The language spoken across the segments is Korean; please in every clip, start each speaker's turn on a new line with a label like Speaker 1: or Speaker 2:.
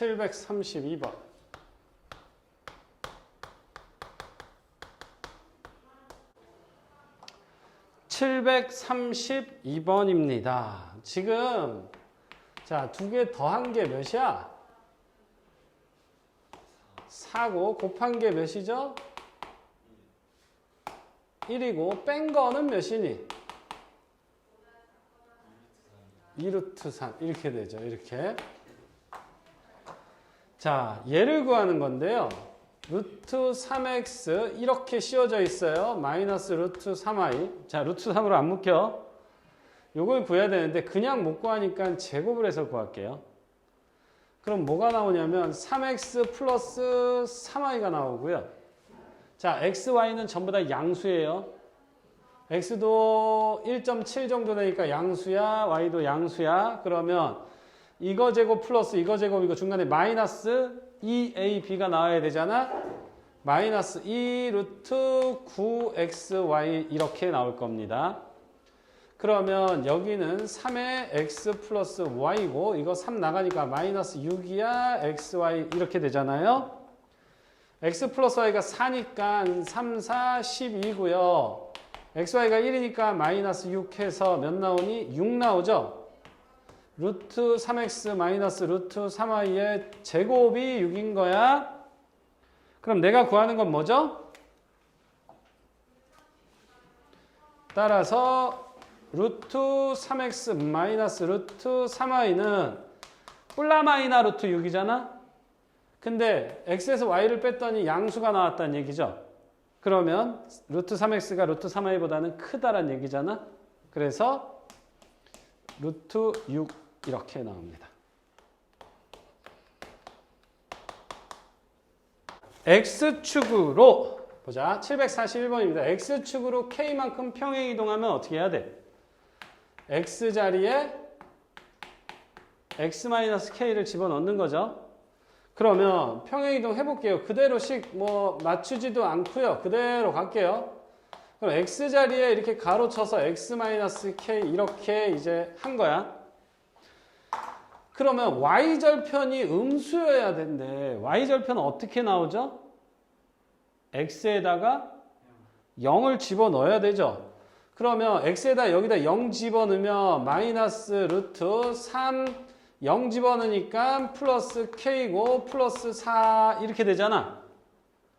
Speaker 1: 732번. (732번입니다) 지금 자 두 개 더한 게 몇이야? 4고 곱한 게 몇이죠? 1이고 뺀 거는 몇이니? 2루트 3 이렇게 되죠. 이렇게. 자, 얘를 구하는 건데요. 루트 3x 이렇게 씌워져 있어요. 마이너스 루트 3i. 자, 루트 3으로 안 묶여. 요걸 구해야 되는데 그냥 못 구하니까 제곱을 해서 구할게요. 그럼 뭐가 나오냐면 3x 플러스 3i가 나오고요. 자, x, y는 전부 다 양수예요. x도 1.7 정도 되니까 양수야, y도 양수야. 그러면 이거 제곱 플러스 이거 제곱 이거 중간에 마이너스 2ab가 나와야 되잖아. 마이너스 2 루트 9xy 이렇게 나올 겁니다. 그러면 여기는 3의 x 플러스 y고 이거 3 나가니까 마이너스 6이야 xy 이렇게 되잖아요. x 플러스 y가 4니까 3, 4, 12고요. xy가 1이니까 마이너스 6 해서 몇 나오니? 6 나오죠? 루트 3x 마이너스 루트 3y의 제곱이 6인 거야. 그럼 내가 구하는 건 뭐죠? 따라서 루트 3x 마이너스 루트 3y는 뿔라마이나 루트 6이잖아? 근데 x에서 y를 뺐더니 양수가 나왔다는 얘기죠. 그러면 루트 3x가 루트 3y보다는 크다란 얘기잖아. 그래서 루트 6 이렇게 나옵니다. x축으로 보자. 741번입니다. x축으로 k만큼 평행 이동하면 어떻게 해야 돼? x 자리에 x-k를 집어넣는 거죠. 그러면 평행 이동 해볼게요. 그대로씩 뭐 맞추지도 않고요. 그대로 갈게요. 그럼 x 자리에 이렇게 가로 쳐서 x-k 이렇게 이제 한 거야. 그러면 y절편이 음수여야 된대. y절편은 어떻게 나오죠? x에다가 0을 집어넣어야 되죠. 그러면 x에다 여기다 0 집어넣으면 마이너스 루트 3 0 집어넣으니까 플러스 k고 플러스 4 이렇게 되잖아.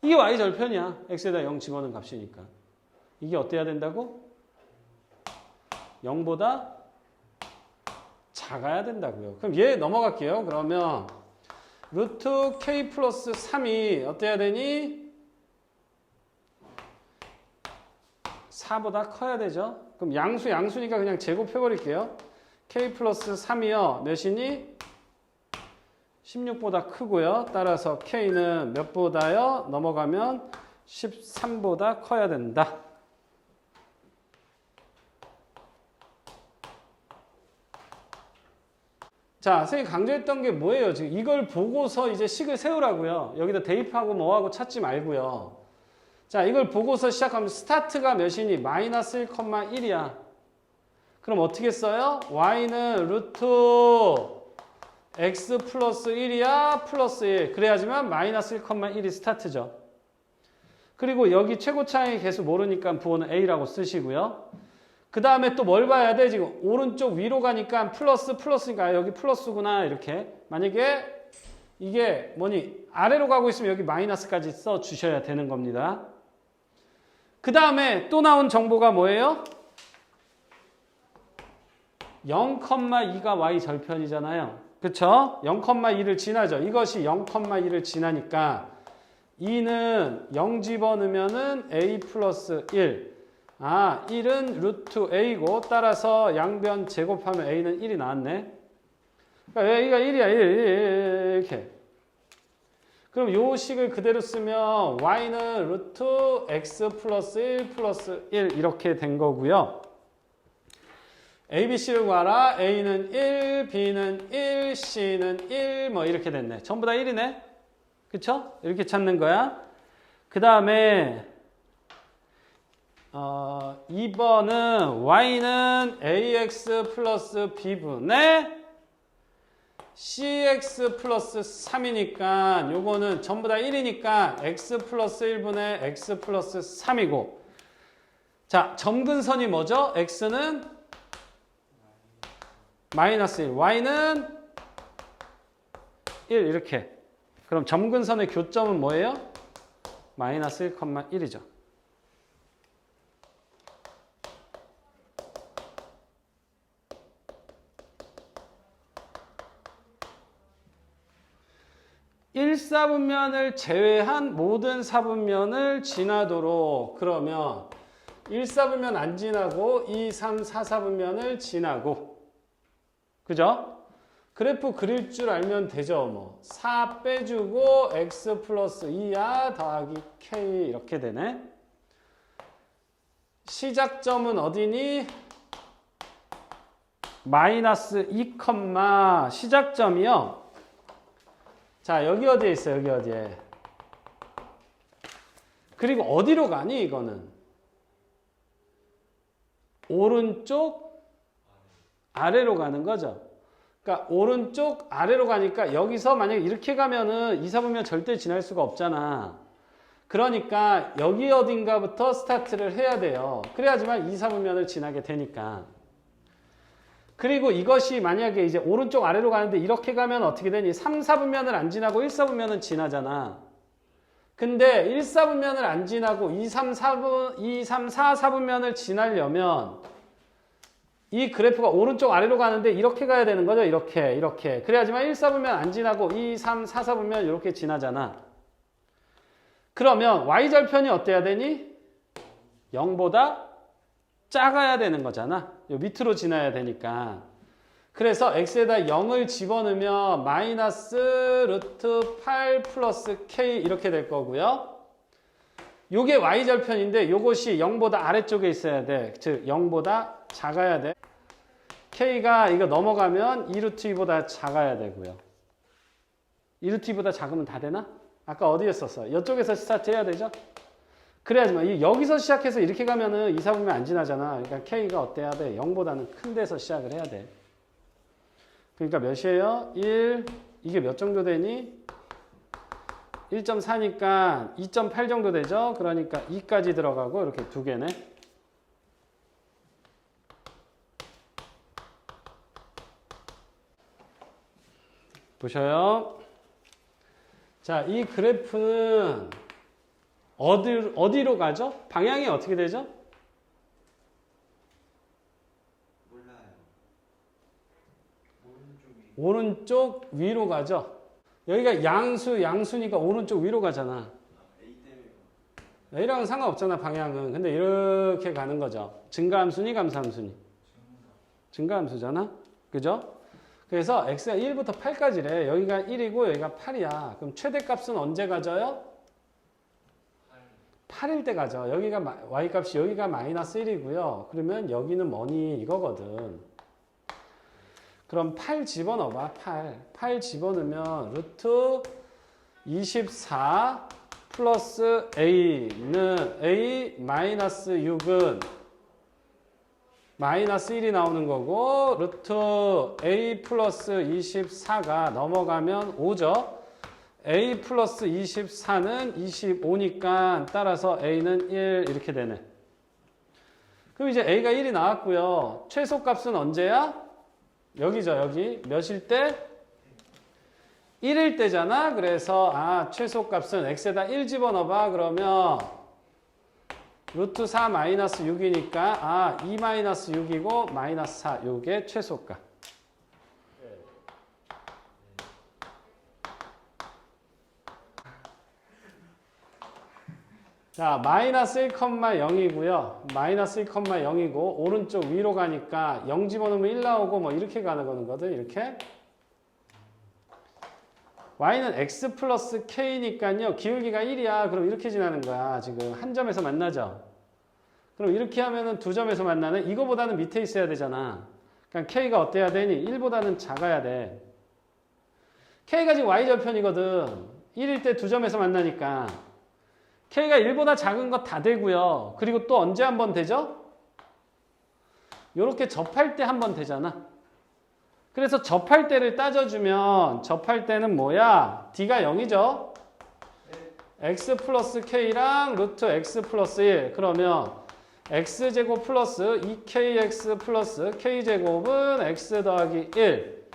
Speaker 1: 이게 y절편이야. x에다 0 집어넣은 값이니까. 이게 어때야 된다고? 0보다 작아야 된다고요. 그럼 얘 넘어갈게요. 그러면 루트 k 플러스 3이 어때야 되니? 4보다 커야 되죠. 그럼 양수 양수니까 그냥 제곱해버릴게요. k 플러스 3이요. 몇이니? 16보다 크고요. 따라서 k는 몇보다요? 넘어가면 13보다 커야 된다. 자, 선생님 강조했던 게 뭐예요? 지금 이걸 보고서 이제 식을 세우라고요. 여기다 대입하고 뭐하고 찾지 말고요. 자, 이걸 보고서 시작하면 스타트가 몇이니? 마이너스 1,1이야. 그럼 어떻게 써요? y는 루트 x 플러스 1이야 플러스 1 그래야지만 마이너스 1,1이 스타트죠. 그리고 여기 최고 차이 개수 모르니까 부호는 a라고 쓰시고요. 그 다음에 또 뭘 봐야 돼? 지금 오른쪽 위로 가니까 플러스 플러스니까 여기 플러스구나 이렇게 만약에 이게 뭐니 아래로 가고 있으면 여기 마이너스까지 써 주셔야 되는 겁니다. 그 다음에 또 나온 정보가 뭐예요? 0,2가 y 절편이잖아요. 그쵸? 0,2를 지나죠. 이것이 0,2를 지나니까 2는 0 집어넣으면 은 a 플러스 1. 아, 1은 루트 a고 따라서 양변 제곱하면 a는 1이 나왔네. 그러니까 a가 1이야. 1, 1, 이렇게. 그럼 요 식을 그대로 쓰면 y는 루트 x 플러스 1 플러스 1 이렇게 된 거고요. A, B, C를 구하라. A는 1, B는 1, C는 1, 뭐 이렇게 됐네. 전부 다 1이네. 그쵸? 이렇게 찾는 거야. 그 다음에 어, 2번은 Y는 AX 플러스 B분의 cx 플러스 3이니까 요거는 전부 다 1이니까 x 플러스 1분의 x 플러스 3이고 자 점근선이 뭐죠? x는 마이너스 1 y는 1 이렇게 그럼 점근선의 교점은 뭐예요? 마이너스 1,1이죠. 일사분면을 제외한 모든 사분면을 지나도록 그러면 1사분면 안 지나고 2, 3, 4, 4분면을 지나고 그죠? 그래프 그릴 줄 알면 되죠 뭐. 4 빼주고 x 플러스 2야 더하기 k 이렇게 되네 시작점은 어디니? 마이너스 2, 시작점이요 자, 여기 어디에 있어, 여기 어디에. 그리고 어디로 가니, 이거는? 오른쪽, 아래로 가는 거죠. 그러니까 오른쪽, 아래로 가니까 여기서 만약에 이렇게 가면은 이사분면 절대 지날 수가 없잖아. 그러니까 여기 어딘가부터 스타트를 해야 돼요. 그래야지만 이사분면을 지나게 되니까. 그리고 이것이 만약에 이제 오른쪽 아래로 가는데 이렇게 가면 어떻게 되니? 3, 4분면을 안 지나고 1, 4분면은 지나잖아. 근데 1, 4분면을 안 지나고 2, 3, 4분, 2, 3, 4, 4분면을 지나려면 이 그래프가 오른쪽 아래로 가는데 이렇게 가야 되는 거죠. 이렇게, 이렇게. 그래야지만 1, 4분면 안 지나고 2, 3, 4, 4분면 이렇게 지나잖아. 그러면 y절편이 어때야 되니? 0보다 작아야 되는 거잖아. 요 밑으로 지나야 되니까. 그래서 x에다 0을 집어넣으면 마이너스 루트 8 플러스 k 이렇게 될 거고요. 요게 y절편인데 요것이 0보다 아래쪽에 있어야 돼. 즉 0보다 작아야 돼. k가 이거 넘어가면 2루트 2보다 작아야 되고요. 2루트 2보다 작으면 다 되나? 아까 어디였었어? 이쪽에서 스타트 해야 되죠? 그래야지만 이 여기서 시작해서 이렇게 가면은 이사분면 안 지나잖아. 그러니까 K가 어때야 돼? 0보다는 큰 데서 시작을 해야 돼. 그러니까 몇이에요? 1. 이게 몇 정도 되니? 1.4니까 2.8 정도 되죠? 그러니까 2까지 들어가고 이렇게 두 개네. 보셔요. 자, 이 그래프는 어디, 어디로 가죠? 방향이 어떻게 되죠?
Speaker 2: 몰라요. 오른쪽
Speaker 1: 위로 가죠? 여기가 양수, 양수니까 오른쪽 위로 가잖아.
Speaker 2: A 때문에
Speaker 1: A랑은 상관없잖아, 방향은. 근데 이렇게 가는 거죠. 증가함수니, 감사함수니? 증가함수잖아? 그죠? 그래서 x가 1부터 8까지래. 여기가 1이고 여기가 8이야. 그럼 최대값은 언제 가져요? 8일 때 가죠. 여기가 마- y 값이 여기가 마이너스 1이고요. 그러면 여기는 뭐니 이거거든. 그럼 8 집어넣어봐. 8. 8 집어넣으면 루트 24 플러스 a는 a 마이너스 6은 마이너스 1이 나오는 거고 루트 a 플러스 24가 넘어가면 5죠. A 플러스 24는 25니까 따라서 a는 1 이렇게 되네. 그럼 이제 a가 1이 나왔고요. 최소값은 언제야? 여기죠, 여기. 몇일 때? 1일 때잖아. 그래서 아, 최소값은 x에다 1 집어넣어봐. 그러면 루트 4 마이너스 6이니까 아, 2 마이너스 6이고 마이너스 4 요게 최소값. 자, 마이너스 1,0이고요. 마이너스 1,0이고 오른쪽 위로 가니까 0 집어넣으면 1 나오고 뭐 이렇게 가는 거거든. 이렇게. y는 x 플러스 k니까요. 기울기가 1이야. 그럼 이렇게 지나는 거야. 지금 한 점에서 만나죠. 그럼 이렇게 하면은 두 점에서 만나는 이거보다는 밑에 있어야 되잖아. 그러니까 k가 어때야 되니? 1보다는 작아야 돼. k가 지금 y절편이거든. 1일 때 두 점에서 만나니까. K가 1보다 작은 거다 되고요. 그리고 또 언제 한 번 되죠? 요렇게 접할 때 한 번 되잖아. 그래서 접할 때를 따져주면 접할 때는 뭐야? d가 0이죠? x 플러스 k랑 루트 x 플러스 1 그러면 x제곱 플러스 2kx 플러스 k제곱은 x 더하기 1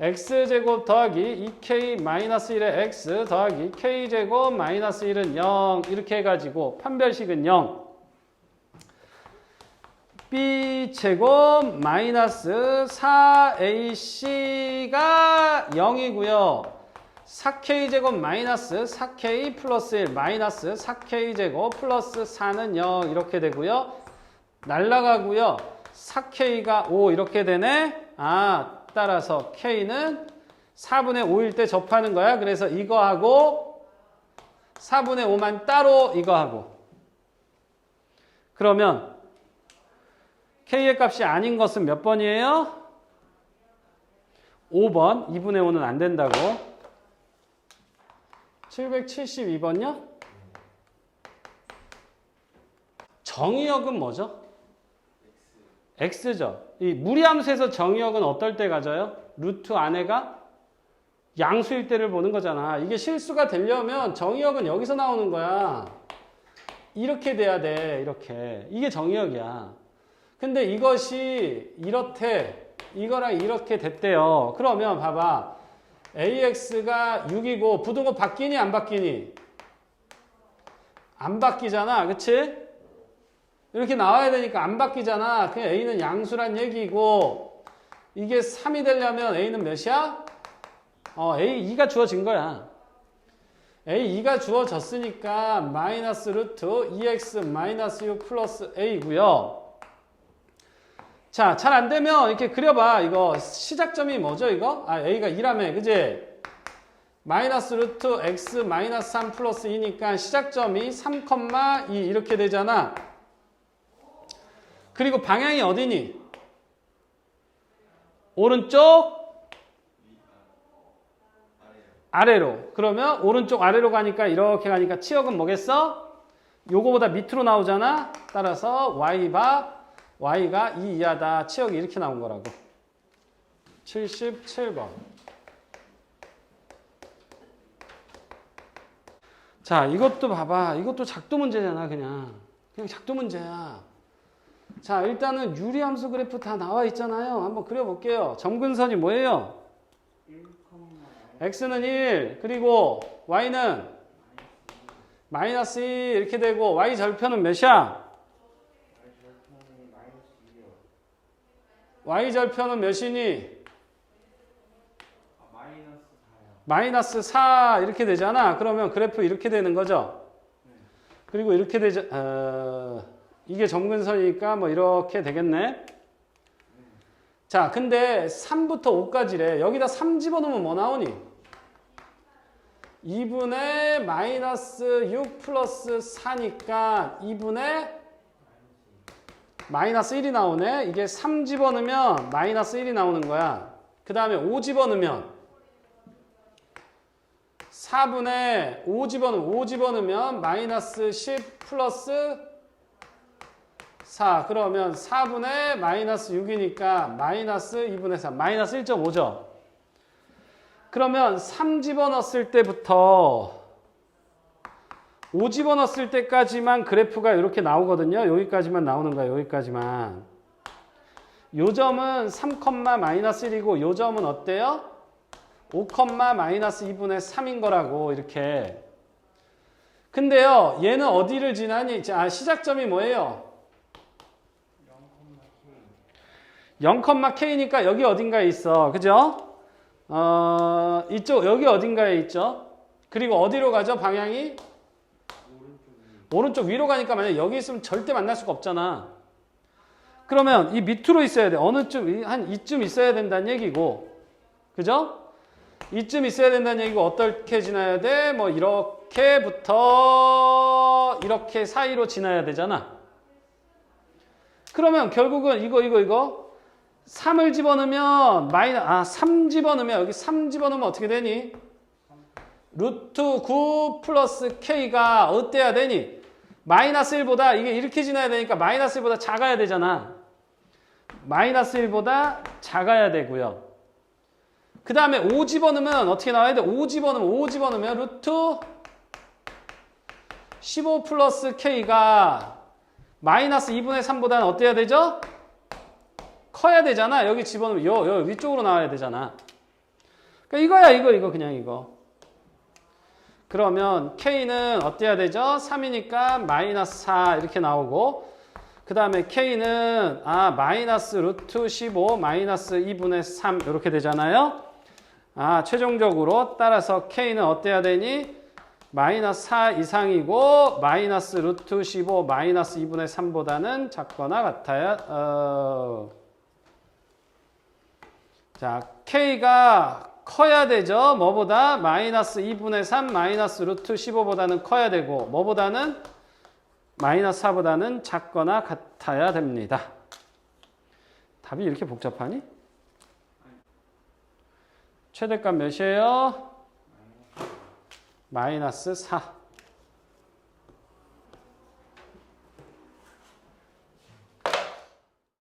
Speaker 1: x제곱 더하기 2k 마이너스 1의 x 더하기 k제곱 마이너스 1은 0 이렇게 해가지고 판별식은 0 b제곱 마이너스 4ac가 0이고요. 4k제곱 마이너스 4k 플러스 1 마이너스 4k제곱 플러스 4는 0 이렇게 되고요. 날라가고요. 4k가 5 이렇게 되네. 아 따라서 k는 4분의 5일 때 접하는 거야 그래서 이거하고 4분의 5만 따로 이거하고 그러면 k의 값이 아닌 것은 몇 번이에요? 5번 2분의 5는 안 된다고 772번요? 정의역은 뭐죠? X죠. 이 무리함수에서 정의역은 어떨 때 가져요? 루트 안에가 양수일 때를 보는 거잖아. 이게 실수가 되려면 정의역은 여기서 나오는 거야. 이렇게 돼야 돼. 이렇게. 이게 정의역이야. 근데 이것이 이렇대. 이거랑 이렇게 됐대요. 그러면 봐봐. AX가 6이고 부등호 바뀌니 안 바뀌니? 안 바뀌잖아. 그치? 이렇게 나와야 되니까 안 바뀌잖아. 그냥 A는 양수란 얘기고 이게 3이 되려면 A는 몇이야? 어, A 2가 주어진 거야. A 2가 주어졌으니까 마이너스 루트 2x 마이너스 6 플러스 A고요. 자, 잘 안 되면 이렇게 그려봐. 이거 시작점이 뭐죠, 이거? 아, A가 2라며, 그지? 마이너스 루트 x 마이너스 3 플러스 2니까 시작점이 3,2 이렇게 되잖아. 그리고 방향이 어디니? 오른쪽 아래로. 그러면 오른쪽 아래로 가니까 이렇게 가니까 치역은 뭐겠어? 요거보다 밑으로 나오잖아. 따라서 y바 y가 2 이하다. 치역이 이렇게 나온 거라고. 77번. 자, 이것도 봐봐. 이것도 작도 문제잖아, 그냥. 그냥 작도 문제야. 자, 일단은 유리함수 그래프 다 나와 있잖아요. 한번 그려볼게요. 점근선이 뭐예요? x는 1, 그리고 y는 마이너스 2 이렇게 되고 y 절편은 몇이야? y 절편은 몇이니?
Speaker 2: 아, 마이너스 4요.
Speaker 1: 마이너스 4 이렇게 되잖아. 그러면 그래프 이렇게 되는 거죠. 그리고 이렇게 되죠. 어, 이게 점근선이니까 뭐 이렇게 되겠네. 자, 근데 3부터 5까지래. 여기다 3 집어넣으면 뭐 나오니? 2분의 마이너스 6 플러스 4니까 2분의 마이너스 1이 나오네. 이게 3 집어넣으면 마이너스 1이 나오는 거야. 그 다음에 5 집어넣으면 4분의 5 집어넣으면 5 집어넣으면 마이너스 10 플러스 4 그러면 4분의 마이너스 6이니까 마이너스 2분의 3 마이너스 1.5죠. 그러면 3 집어넣었을 때부터 5 집어넣었을 때까지만 그래프가 이렇게 나오거든요. 여기까지만 나오는 거야. 여기까지만. 요 점은 3, 마이너스 1이고 요 점은 어때요? 5, 마이너스 2분의 3인 거라고 이렇게. 근데요. 얘는 어디를 지나니? 자, 시작점이 뭐예요? 0,k니까 여기 어딘가에 있어. 그죠? 어, 이쪽, 여기 어딘가에 있죠? 그리고 어디로 가죠? 방향이? 오른쪽 위로 가니까 만약 여기 있으면 절대 만날 수가 없잖아. 그러면 이 밑으로 있어야 돼. 어느 쯤, 한 이쯤 있어야 된다는 얘기고. 그죠? 이쯤 있어야 된다는 얘기고 어떻게 지나야 돼? 뭐 이렇게부터 이렇게 사이로 지나야 되잖아. 그러면 결국은 이거 이거 이거 3을 집어넣으면 마이너 아 3 집어넣으면 여기 3 집어넣으면 어떻게 되니? 루트 9 플러스 k가 어때야 되니? 마이너스 1보다 이게 이렇게 지나야 되니까 마이너스 1보다 작아야 되잖아. 마이너스 1보다 작아야 되고요. 그 다음에 5 집어넣으면 어떻게 나와야 돼? 5 집어넣으면 5 집어넣으면 루트 15 플러스 k가 마이너스 2분의 3보다는 어때야 되죠? 커야 되잖아. 여기 집어넣으면 요, 요 위쪽으로 나와야 되잖아. 그러니까 이거야 이거 이거 그냥 이거. 그러면 k는 어때야 되죠? 3이니까 마이너스 4 이렇게 나오고 그 다음에 k는 아 마이너스 루트 15 마이너스 2분의 3 이렇게 되잖아요. 아 최종적으로 따라서 k는 어때야 되니? 마이너스 4 이상이고 마이너스 루트 15 마이너스 2분의 3보다는 작거나 같아야 어. 자 k가 커야 되죠. 뭐보다 마이너스 2분의 3 마이너스 루트 15보다는 커야 되고 뭐보다는 마이너스 4보다는 작거나 같아야 됩니다. 답이 이렇게 복잡하니? 최대값 몇이에요? 마이너스 4.